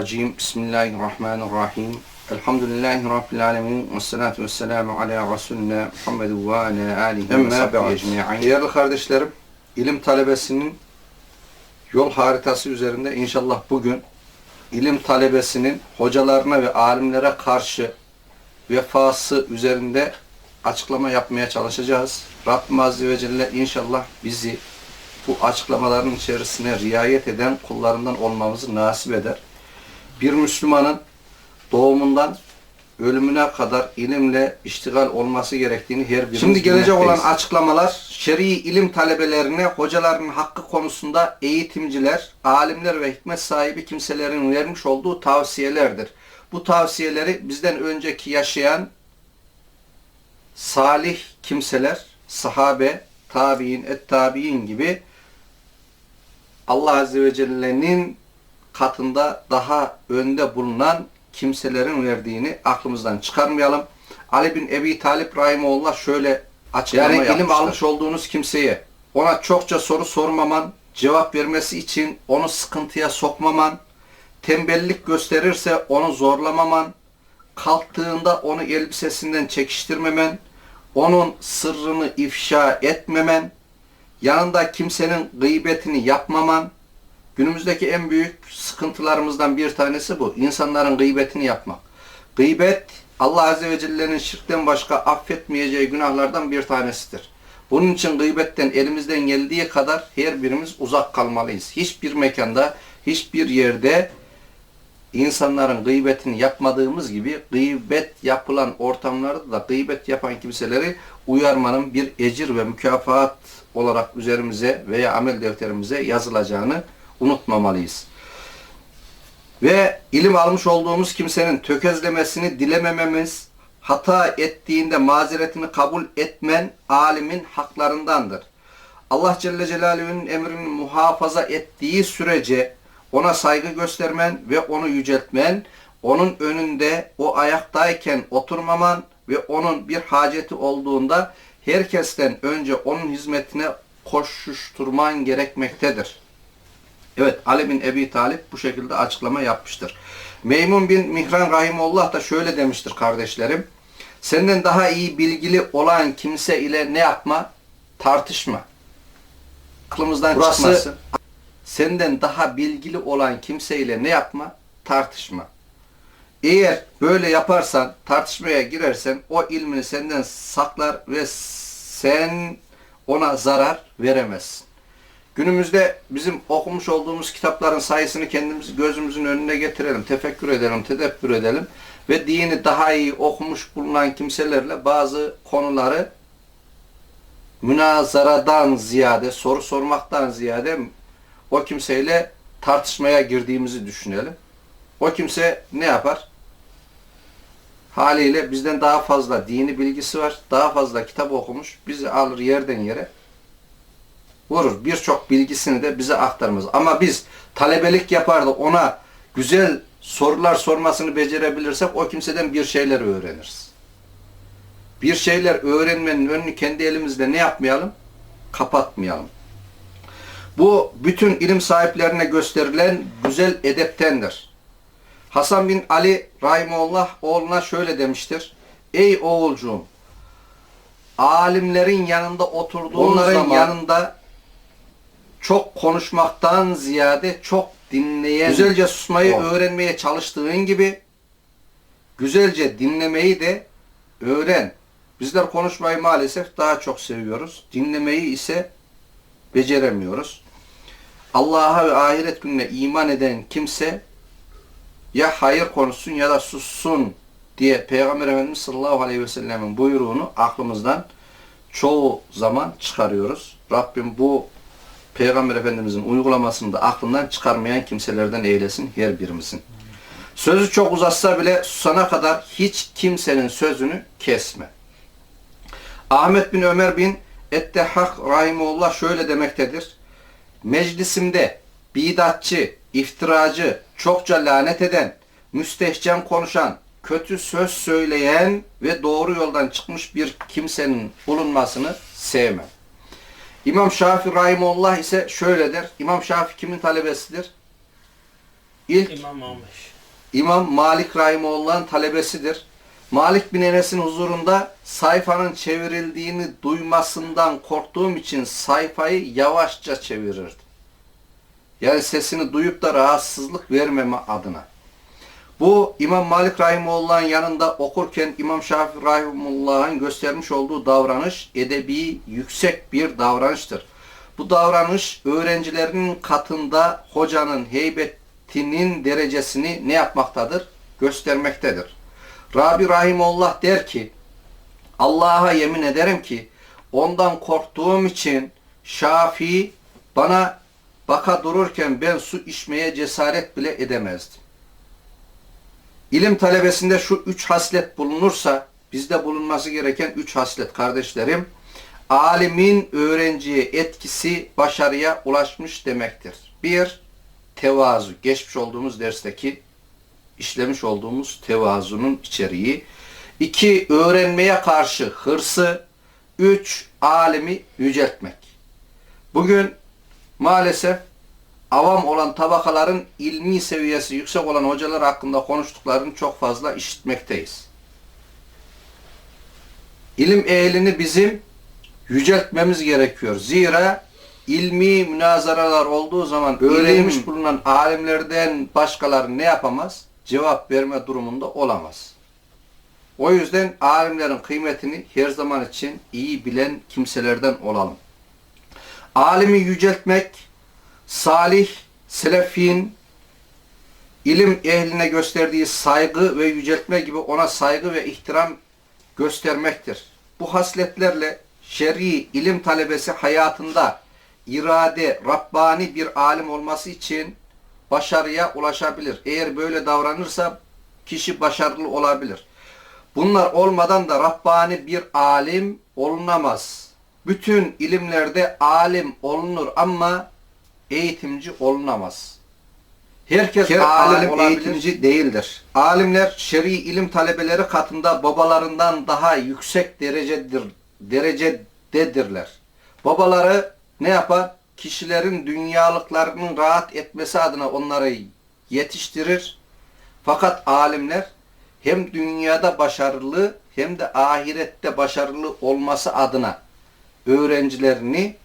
Euzu billahi mineşşeytanirracim. Bismillahirrahmanirrahim. Elhamdülillahi rabbil alamin. Ves salatu vesselamu ala resulina Muhammed ve ala alihi ve sahbihi. Değerli kardeşlerim, ilim talebesinin yol haritası üzerinde inşallah bugün ilim talebesinin hocalarına ve alimlere karşı vefası üzerinde açıklama yapmaya çalışacağız. Rabbim Azze ve Celle inşallah bizi bu açıklamaların içerisine riayet eden kullarından olmamızı nasip eder. Bir Müslümanın doğumundan ölümüne kadar ilimle iştigal olması gerektiğini her birimiz Şimdi gelecek olan açıklamalar şer'i ilim talebelerine hocaların hakkı konusunda eğitimciler, alimler ve hikmet sahibi kimselerin vermiş olduğu tavsiyelerdir. Bu tavsiyeleri bizden önceki yaşayan salih kimseler, sahabe, tabi'in, et-tabi'in gibi Allah Azze ve Celle'nin katında daha önde bulunan kimselerin verdiğini aklımızdan çıkarmayalım. Ali bin Ebi Talip Rahimullah şöyle açıklama yani yapmıştır. ilim almış olduğunuz kimseye ona çokça soru sormaman, cevap vermesi için onu sıkıntıya sokmaman, tembellik gösterirse onu zorlamaman, kalktığında onu elbisesinden çekiştirmemen, onun sırrını ifşa etmemen, yanında kimsenin gıybetini yapmaman, günümüzdeki en büyük sıkıntılarımızdan bir tanesi bu. İnsanların gıybetini yapmak. Gıybet, Allah Azze ve Celle'nin şirkten başka affetmeyeceği günahlardan bir tanesidir. Bunun için gıybetten elimizden geldiği kadar her birimiz uzak kalmalıyız. Hiçbir mekanda, hiçbir yerde insanların gıybetini yapmadığımız gibi gıybet yapılan ortamlarda da gıybet yapan kimseleri uyarmanın bir ecir ve mükafat olarak üzerimize veya amel defterimize yazılacağını unutmamalıyız. Ve ilim almış olduğumuz kimsenin tökezlemesini dilemememiz, hata ettiğinde mazeretini kabul etmen alimin haklarındandır. Allah Celle Celaluhu'nun emrini muhafaza ettiği sürece ona saygı göstermen ve onu yüceltmen, onun önünde o ayaktayken oturmaman ve onun bir haceti olduğunda herkesten önce onun hizmetine koşuşturman gerekmektedir. Evet Ali bin Ebi Talip bu şekilde açıklama yapmıştır. Meymun bin Mihran Rahimullah da şöyle demiştir kardeşlerim. Senden daha iyi bilgili olan kimse ile ne yapma? Tartışma. Aklımızdan Burası, çıkmasın. Senden daha bilgili olan kimseyle ne yapma? Tartışma. Eğer böyle yaparsan, tartışmaya girersen o ilmini senden saklar ve sen ona zarar veremezsin. Günümüzde bizim okumuş olduğumuz kitapların sayısını kendimiz gözümüzün önüne getirelim, tefekkür edelim, tedebbür edelim ve dini daha iyi okumuş bulunan kimselerle bazı konuları münazaradan ziyade, soru sormaktan ziyade o kimseyle tartışmaya girdiğimizi düşünelim. O kimse ne yapar? Haliyle bizden daha fazla dini bilgisi var, daha fazla kitap okumuş, bizi alır yerden yere vurur. Birçok bilgisini de bize aktarmaz. Ama biz talebelik yapar da ona güzel sorular sormasını becerebilirsek o kimseden bir şeyler öğreniriz. Bir şeyler öğrenmenin önünü kendi elimizde ne yapmayalım? Kapatmayalım. Bu bütün ilim sahiplerine gösterilen güzel edeptendir. Hasan bin Ali Rahimullah oğluna şöyle demiştir. Ey oğulcuğum, alimlerin yanında oturduğun Onların zaman yanında çok konuşmaktan ziyade çok dinleyen, güzelce susmayı o. öğrenmeye çalıştığın gibi güzelce dinlemeyi de öğren. Bizler konuşmayı maalesef daha çok seviyoruz. Dinlemeyi ise beceremiyoruz. Allah'a ve ahiret gününe iman eden kimse ya hayır konuşsun ya da sussun diye Peygamber Efendimiz sallallahu aleyhi ve sellemin buyruğunu aklımızdan çoğu zaman çıkarıyoruz. Rabbim bu Peygamber Efendimizin uygulamasını da aklından çıkarmayan kimselerden eylesin her birimizin. Sözü çok uzatsa bile susana kadar hiç kimsenin sözünü kesme. Ahmet bin Ömer bin Ettehak Rahimullah şöyle demektedir. Meclisimde bidatçı, iftiracı, çokça lanet eden, müstehcen konuşan, kötü söz söyleyen ve doğru yoldan çıkmış bir kimsenin bulunmasını sevmem. İmam Şafii Rahimullah ise şöyle der. İmam Şafii kimin talebesidir? İlk İmam Ahmet. İmam Malik Rahimullah'ın talebesidir. Malik bin Enes'in huzurunda sayfanın çevrildiğini duymasından korktuğum için sayfayı yavaşça çevirirdim. Yani sesini duyup da rahatsızlık vermeme adına. Bu İmam Malik Rahimullah'ın yanında okurken İmam Şafii Rahimullah'ın göstermiş olduğu davranış edebi yüksek bir davranıştır. Bu davranış öğrencilerinin katında hocanın heybetinin derecesini ne yapmaktadır? Göstermektedir. Rabi Rahimullah der ki Allah'a yemin ederim ki ondan korktuğum için Şafii bana baka dururken ben su içmeye cesaret bile edemezdim. İlim talebesinde şu üç haslet bulunursa bizde bulunması gereken üç haslet kardeşlerim. Alimin öğrenciye etkisi başarıya ulaşmış demektir. Bir, tevazu. Geçmiş olduğumuz dersteki işlemiş olduğumuz tevazunun içeriği. İki, öğrenmeye karşı hırsı. Üç, alimi yüceltmek. Bugün maalesef avam olan tabakaların ilmi seviyesi yüksek olan hocalar hakkında konuştuklarını çok fazla işitmekteyiz. İlim ehlini bizim yüceltmemiz gerekiyor. Zira ilmi münazaralar olduğu zaman öğrenmiş bulunan alimlerden başkaları ne yapamaz? Cevap verme durumunda olamaz. O yüzden alimlerin kıymetini her zaman için iyi bilen kimselerden olalım. Alimi yüceltmek, salih, selefin, ilim ehline gösterdiği saygı ve yüceltme gibi ona saygı ve ihtiram göstermektir. Bu hasletlerle şer'i ilim talebesi hayatında irade, Rabbani bir alim olması için başarıya ulaşabilir. Eğer böyle davranırsa kişi başarılı olabilir. Bunlar olmadan da Rabbani bir alim olunamaz. Bütün ilimlerde alim olunur ama eğitimci olunamaz. Herkes alim, eğitimci değildir. Alimler şer'i ilim talebeleri katında babalarından daha yüksek derecedir, derecededirler. Babaları ne yapar? Kişilerin dünyalıklarının rahat etmesi adına onları yetiştirir. Fakat alimler hem dünyada başarılı hem de ahirette başarılı olması adına öğrencilerini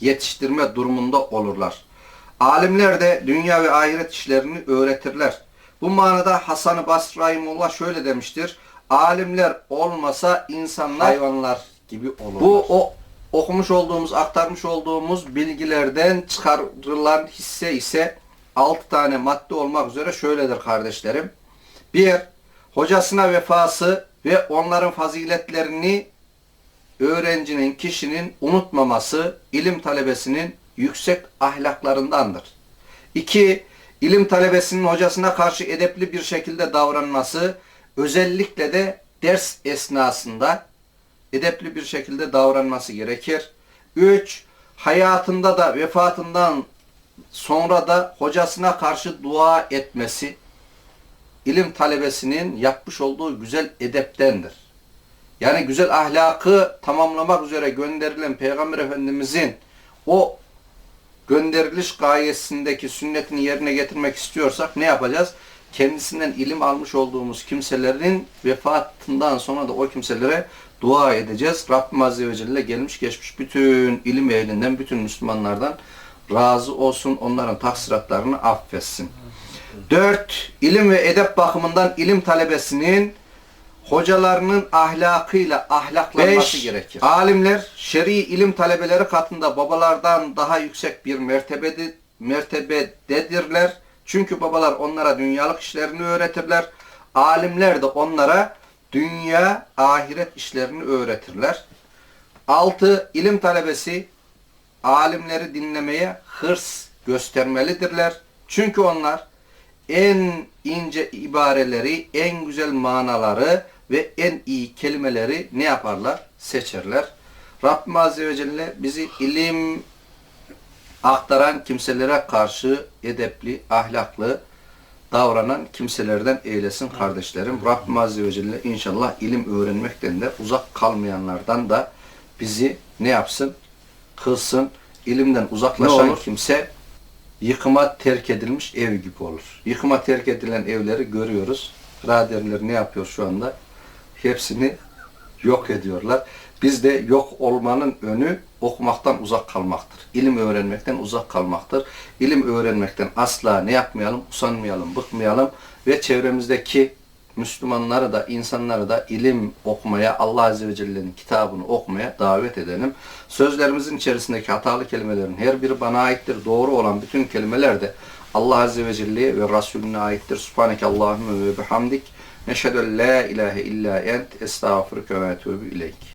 yetiştirme durumunda olurlar. Alimler de dünya ve ahiret işlerini öğretirler. Bu manada Hasan-ı Basri Rahimullah şöyle demiştir. Alimler olmasa insanlar hayvanlar gibi olurlar. Bu o okumuş olduğumuz, aktarmış olduğumuz bilgilerden çıkarılan hisse ise 6 tane madde olmak üzere şöyledir kardeşlerim. 1. Hocasına vefası ve onların faziletlerini öğrencinin, kişinin unutmaması ilim talebesinin yüksek ahlaklarındandır. 2. İlim talebesinin hocasına karşı edepli bir şekilde davranması, özellikle de ders esnasında edepli bir şekilde davranması gerekir. 3. Hayatında da vefatından sonra da hocasına karşı dua etmesi, ilim talebesinin yapmış olduğu güzel edeptendir. Yani güzel ahlakı tamamlamak üzere gönderilen Peygamber Efendimizin o gönderiliş gayesindeki sünnetini yerine getirmek istiyorsak ne yapacağız? Kendisinden ilim almış olduğumuz kimselerin vefatından sonra da o kimselere dua edeceğiz. Rabbim Azze ve Celle gelmiş geçmiş bütün ilim ehlinden, bütün Müslümanlardan razı olsun. Onların taksiratlarını affetsin. Dört, ilim ve edep bakımından ilim talebesinin hocalarının ahlakıyla ahlaklanması Beş, gerekir. Alimler şer'i ilim talebeleri katında babalardan daha yüksek bir mertebede, mertebededirler. Çünkü babalar onlara dünyalık işlerini öğretirler. Alimler de onlara dünya, ahiret işlerini öğretirler. Altı, ilim talebesi alimleri dinlemeye hırs göstermelidirler. Çünkü onlar en ince ibareleri, en güzel manaları ve en iyi kelimeleri ne yaparlar? Seçerler. Rabbim Azze ve Celle bizi ilim aktaran kimselere karşı edepli, ahlaklı davranan kimselerden eylesin kardeşlerim. Rabbim Azze ve Celle inşallah ilim öğrenmekten de uzak kalmayanlardan da bizi ne yapsın? Kılsın. İlimden uzaklaşan kimse yıkıma terk edilmiş ev gibi olur. Yıkıma terk edilen evleri görüyoruz. Raderler ne yapıyor şu anda? Hepsini yok ediyorlar. Bizde yok olmanın önü okumaktan uzak kalmaktır. İlim öğrenmekten uzak kalmaktır. İlim öğrenmekten asla ne yapmayalım? Usanmayalım, bıkmayalım ve çevremizdeki Müslümanları da, insanları da ilim okumaya, Allah Azze ve Celle'nin kitabını okumaya davet edelim. Sözlerimizin içerisindeki hatalı kelimelerin her biri bana aittir. Doğru olan bütün kelimeler de Allah Azze ve Celle'ye ve Resulüne aittir. Subhaneke Allahümme ve bihamdik. Neşhedü en la ilahe illa ent. Estağfurüke ve etûbü ileyk.